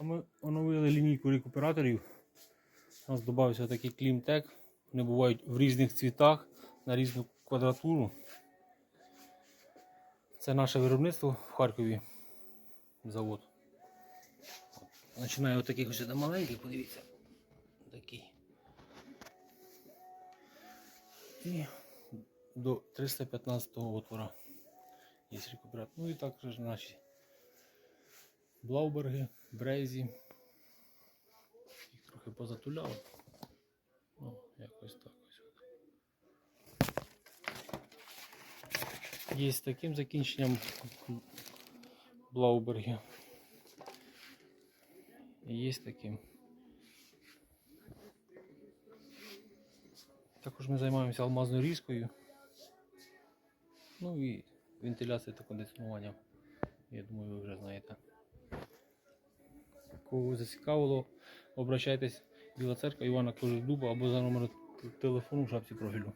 Ми оновили лінійку рекуператорів. У нас додався такий клімтек. Вони бувають в різних цвітах на різну квадратуру. Це наше виробництво в Харкові. Завод. Починаю от таких ось до маленьких, подивіться. Такий. І до 315 отвора. Є рекуператор. Ну і також наші Блауберги, Брейзі. Їх трохи позатуляли. Ну, якось так. Є з таким закінченням Блауберги. Є з таким. Також ми займаємося алмазною різкою. Ну і вентиляцією та кондиціонуванням. Кого зацікавило, обращайтесь Біла церква Івана Кожедуба або за номером телефону в шапці профілю.